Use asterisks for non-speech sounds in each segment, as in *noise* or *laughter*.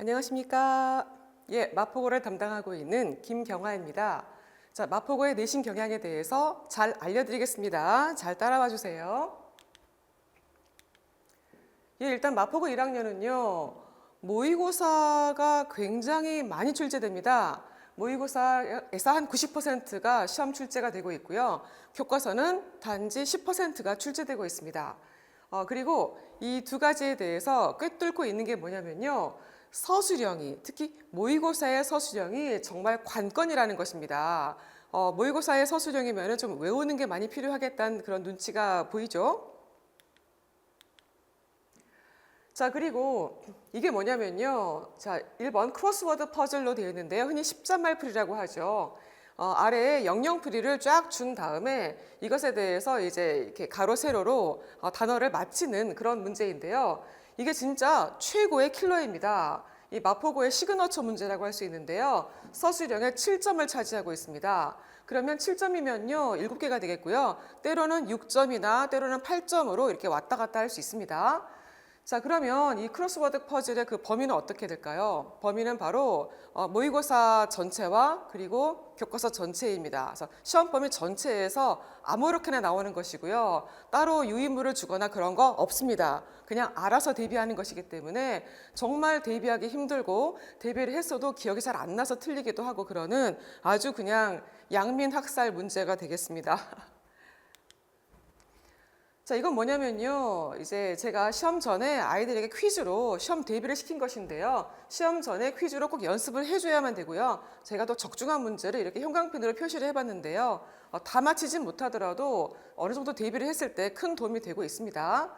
안녕하십니까. 예, 마포고를 담당하고 있는 김경아입니다. 자, 마포고의 내신 경향에 대해서 잘 알려드리겠습니다. 잘 따라와 주세요. 예, 일단 마포고 1학년은요, 모의고사가 굉장히 많이 출제됩니다. 모의고사에서 한 90%가 시험 출제가 되고 있고요. 교과서는 단지 10%가 출제되고 있습니다. 어, 그리고 이 두 가지에 대해서 꿰뚫고 있는 게 뭐냐면요. 서술형이 특히 모의고사의 서술형이 정말 관건이라는 것입니다. 어, 모의고사의 서술형이면 좀 외우는 게 많이 필요하겠다는 그런 눈치가 보이죠. 자, 그리고 이게 뭐냐면요. 자, 1번 크로스워드 퍼즐로 되어 있는데요. 흔히 십자말풀이라고 하죠. 어, 아래에 영영풀이를 쫙 준 다음에 이것에 대해서 이제 이렇게 가로 세로로 어, 단어를 맞히는 그런 문제인데요. 이게 진짜 최고의 킬러입니다. 이 마포고의 시그너처 문제라고 할 수 있는데요. 서술형의 7점을 차지하고 있습니다. 그러면 7점이면요. 7개가 되겠고요. 때로는 6점이나 때로는 8점으로 이렇게 왔다 갔다 할 수 있습니다. 자, 그러면 이 크로스워드 퍼즐의 그 범위는 어떻게 될까요? 범위는 바로 어, 모의고사 전체와 그리고 교과서 전체입니다. 그래서 시험 범위 전체에서 아무렇게나 나오는 것이고요. 따로 유인물을 주거나 그런 거 없습니다. 그냥 알아서 대비하는 것이기 때문에 정말 대비하기 힘들고 대비를 했어도 기억이 잘 안 나서 틀리기도 하고 그러는 아주 그냥 양민 학살 문제가 되겠습니다. *laughs* 자, 이건 뭐냐면요. 이제 제가 시험 전에 아이들에게 퀴즈로 시험 대비를 시킨 것인데요. 시험 전에 퀴즈로 꼭 연습을 해줘야만 되고요. 제가 또 적중한 문제를 이렇게 형광펜으로 표시를 해봤는데요. 어, 다 맞히진 못하더라도 어느 정도 대비를 했을 때 큰 도움이 되고 있습니다.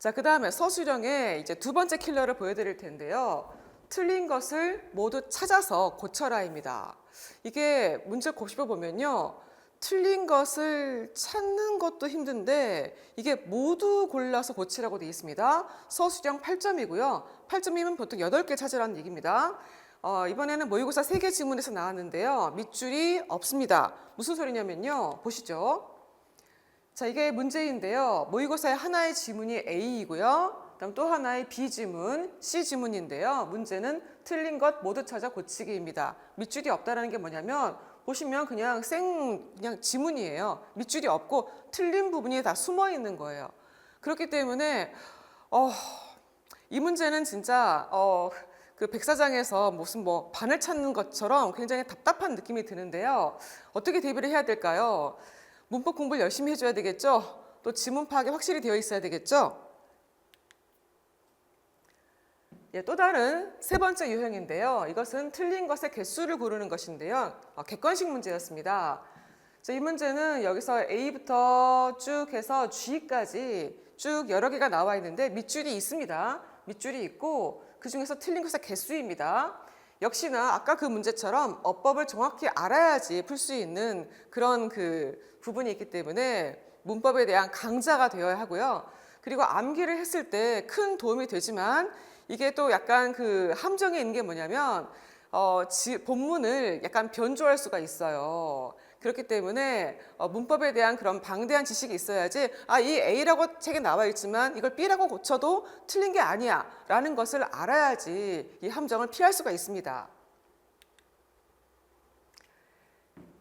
자, 그 다음에 서술형의 이제 두 번째 킬러를 보여드릴 텐데요. 틀린 것을 모두 찾아서 고쳐라입니다. 이게 문제 곱씹어 보면요. 틀린 것을 찾는 것도 힘든데 이게 모두 골라서 고치라고 되어 있습니다. 서술형 8점이고요. 8점이면 보통 8개 찾으라는 얘기입니다. 어, 이번에는 모의고사 3개 지문에서 나왔는데요. 밑줄이 없습니다. 무슨 소리냐면요. 보시죠. 자, 이게 문제인데요. 모의고사의 하나의 지문이 A이고요. 그다음 또 하나의 B 지문, C 지문인데요. 문제는 틀린 것 모두 찾아 고치기입니다. 밑줄이 없다라는 게 뭐냐면 보시면 그냥 생 그냥 지문이에요. 밑줄이 없고 틀린 부분이 다 숨어 있는 거예요. 그렇기 때문에 어, 이 문제는 진짜 어, 그 백사장에서 무슨 뭐 반을 찾는 것처럼 굉장히 답답한 느낌이 드는데요. 어떻게 대비를 해야 될까요? 문법 공부를 열심히 해줘야 되겠죠. 또 지문 파악이 확실히 되어 있어야 되겠죠. 예, 또 다른 세 번째 유형인데요. 이것은 틀린 것의 개수를 고르는 것인데요. 어, 객관식 문제였습니다. 자, 이 문제는 여기서 A부터 쭉 해서 G까지 쭉 여러 개가 나와 있는데 밑줄이 있습니다. 밑줄이 있고 그 중에서 틀린 것의 개수입니다. 역시나 아까 그 문제처럼 어법을 정확히 알아야지 풀 수 있는 그런 그 부분이 있기 때문에 문법에 대한 강자가 되어야 하고요. 그리고 암기를 했을 때 큰 도움이 되지만 이게 또 약간 그 함정이 있는 게 뭐냐면 어, 지, 본문을 약간 변조할 수가 있어요. 그렇기 때문에 어, 문법에 대한 그런 방대한 지식이 있어야지 아, 이 A라고 책에 나와 있지만 이걸 B라고 고쳐도 틀린 게 아니야 라는 것을 알아야지 이 함정을 피할 수가 있습니다.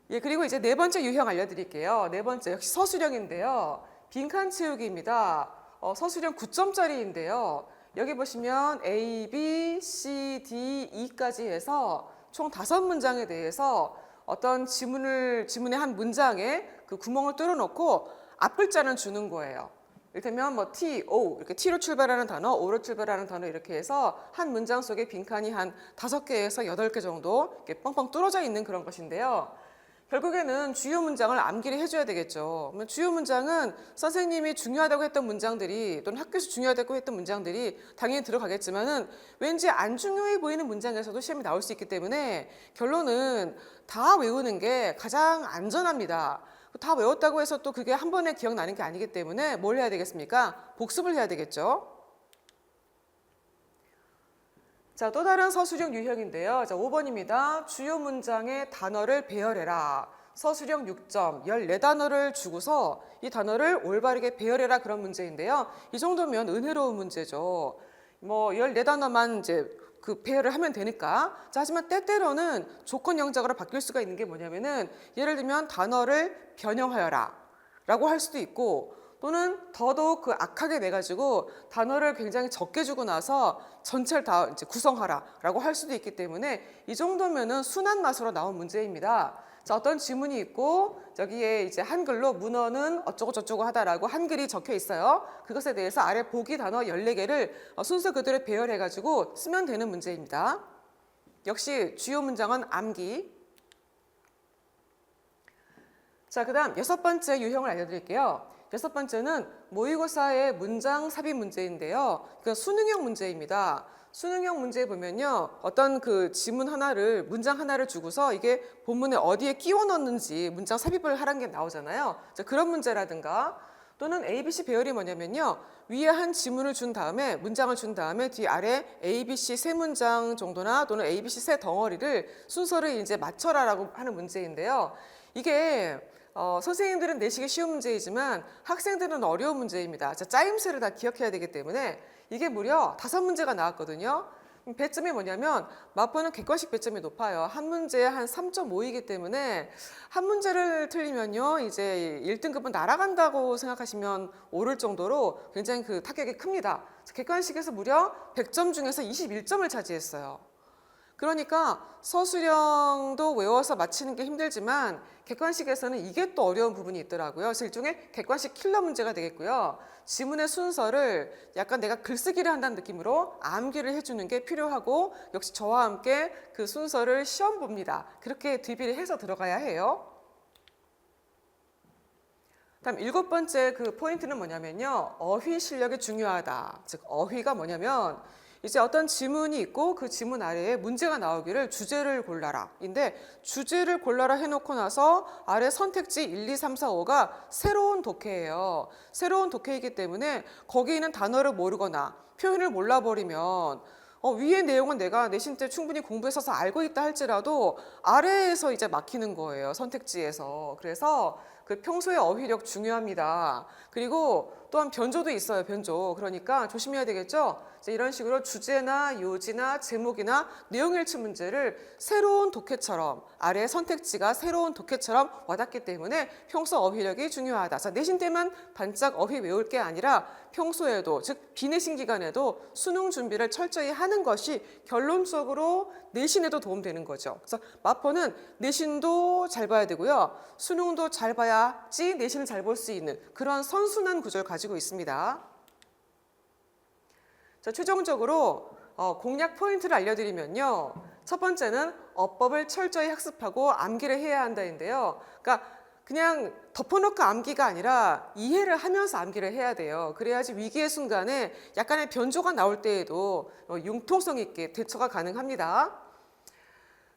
예, 그리고 이제 네 번째 유형 알려드릴게요. 네 번째 역시 서술형인데요. 빈칸 채우기입니다. 어, 서술형 9점짜리인데요. 여기 보시면 A, B, C, D, E까지 해서 총 다섯 문장에 대해서 어떤 지문을 지문의 한 문장에 그 구멍을 뚫어 놓고 앞 글자는 주는 거예요. 이를테면 뭐 T, O 이렇게 T로 출발하는 단어, O로 출발하는 단어 이렇게 해서 한 문장 속에 빈칸이 한 다섯 개에서 여덟 개 정도 이렇게 뻥뻥 뚫어져 있는 그런 것인데요. 결국에는 주요 문장을 암기를 해줘야 되겠죠. 주요 문장은 선생님이 중요하다고 했던 문장들이 또는 학교에서 중요하다고 했던 문장들이 당연히 들어가겠지만은 왠지 안 중요해 보이는 문장에서도 시험이 나올 수 있기 때문에 결론은 다 외우는 게 가장 안전합니다. 다 외웠다고 해서 또 그게 한 번에 기억나는 게 아니기 때문에 뭘 해야 되겠습니까? 복습을 해야 되겠죠. 자, 또 다른 서술형 유형인데요. 자, 5번입니다. 주요 문장의 단어를 배열해라. 서술형 6점 14단어를 주고서 이 단어를 올바르게 배열해라 그런 문제인데요. 이 정도면 은혜로운 문제죠. 뭐 14단어만 이제 그 배열을 하면 되니까. 자, 하지만 때때로는 조건 영작으로 바뀔 수가 있는 게 뭐냐면은 예를 들면 단어를 변형하여라 라고 할 수도 있고 또는 더더욱 그 악하게 내 가지고 단어를 굉장히 적게 주고 나서 전체를 다 이제 구성하라라고 할 수도 있기 때문에 이 정도면은 순한 맛으로 나온 문제입니다. 자, 어떤 지문이 있고 여기에 이제 한글로 문어는 어쩌고 저쩌고 하다라고 한글이 적혀 있어요. 그것에 대해서 아래 보기 단어 14개를 어, 순서 그대로 배열해 가지고 쓰면 되는 문제입니다. 역시 주요 문장은 암기. 자, 그다음 여섯 번째 유형을 알려 드릴게요. 여섯 번째는 모의고사의 문장 삽입 문제인데요. 그 수능형 문제입니다. 수능형 문제 보면요, 어떤 그 지문 하나를 문장 하나를 주고서 이게 본문에 어디에 끼워 넣는지 문장 삽입을 하라는 게 나오잖아요. 자, 그런 문제라든가 또는 ABC 배열이 뭐냐면요. 위에 한 지문을 준 다음에 문장을 준 다음에 뒤 아래 ABC 세 문장 정도나 또는 ABC 세 덩어리를 순서를 이제 맞춰라라고 하는 문제인데요. 이게 어, 선생님들은 내시기 쉬운 문제이지만 학생들은 어려운 문제입니다. 자, 짜임새를 다 기억해야 되기 때문에 이게 무려 다섯 문제가 나왔거든요. 음, 배점이 뭐냐면 마포는 객관식 배점이 높아요. 한 문제에 한 3.5이기 때문에 한 문제를 틀리면요. 이제 1등급은 날아간다고 생각하시면 오를 정도로 굉장히 그 타격이 큽니다. 자, 객관식에서 무려 100점 중에서 21점을 차지했어요. 그러니까 서술형도 외워서 맞히는 게 힘들지만 객관식에서는 이게 또 어려운 부분이 있더라고요. 그래서 일종의 객관식 킬러 문제가 되겠고요. 지문의 순서를 약간 내가 글쓰기를 한다는 느낌으로 암기를 해주는 게 필요하고 역시 저와 함께 그 순서를 시험 봅니다. 그렇게 대비를 해서 들어가야 해요. 다음 일곱 번째 그 포인트는 뭐냐면요. 어휘 실력이 중요하다. 즉 어휘가 뭐냐면 이제 어떤 지문이 있고 그 지문 아래에 문제가 나오기를 주제를 골라라. 인데 주제를 골라라 해놓고 나서 아래 선택지 1, 2, 3, 4, 5가 새로운 독해예요. 새로운 독해이기 때문에 거기 있는 단어를 모르거나 표현을 몰라버리면 어, 위의 내용은 내가 내신 때 충분히 공부했어서 알고 있다 할지라도 아래에서 이제 막히는 거예요. 선택지에서. 그래서 그 평소의 어휘력 중요합니다. 그리고 또한 변조도 있어요. 변조. 그러니까 조심해야 되겠죠. 이런 식으로 주제나 요지나 제목이나 내용일치 문제를 새로운 독해처럼 아래 선택지가 새로운 독해처럼 와닿기 때문에 평소 어휘력이 중요하다. 자, 내신 때만 반짝 어휘 외울 게 아니라 평소에도 즉 비내신 기간에도 수능 준비를 철저히 하는 것이 결론적으로 내신에도 도움되는 거죠. 그래서 마포는 내신도 잘 봐야 되고요. 수능도 잘 봐야지 내신을 잘 볼 수 있는 그런 선순환 구조를 가지고 있습니다. 자, 최종적으로 어, 공략 포인트를 알려드리면요. 첫 번째는 어법을 철저히 학습하고 암기를 해야 한다인데요. 그러니까 그냥 덮어놓고 암기가 아니라 이해를 하면서 암기를 해야 돼요. 그래야지 위기의 순간에 약간의 변조가 나올 때에도 어, 융통성 있게 대처가 가능합니다.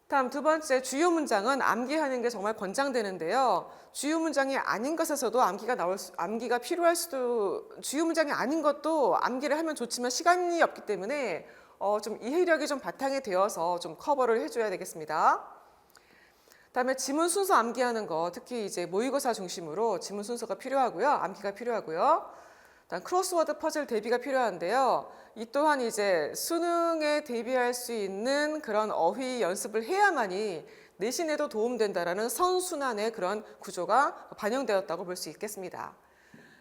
다음 두 번째 주요 문장은 암기하는 게 정말 권장되는데요. 주요 문장이 아닌 것에서도 암기가 나올 수, 암기가 필요할 수도 주요 문장이 아닌 것도 암기를 하면 좋지만 시간이 없기 때문에 어, 좀 이해력이 좀 바탕이 되어서 좀 커버를 해줘야 되겠습니다. 다음에 지문 순서 암기하는 거 특히 이제 모의고사 중심으로 지문 순서가 필요하고요. 암기가 필요하고요. 다음 크로스워드 퍼즐 대비가 필요한데요. 이 또한 이제 수능에 대비할 수 있는 그런 어휘 연습을 해야만이 내신에도 도움된다라는 선순환의 그런 구조가 반영되었다고 볼 수 있겠습니다.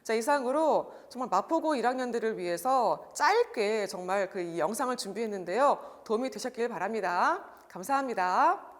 자, 이상으로 정말 마포고 1학년들을 위해서 짧게 정말 그 이 영상을 준비했는데요. 도움이 되셨길 바랍니다. 감사합니다.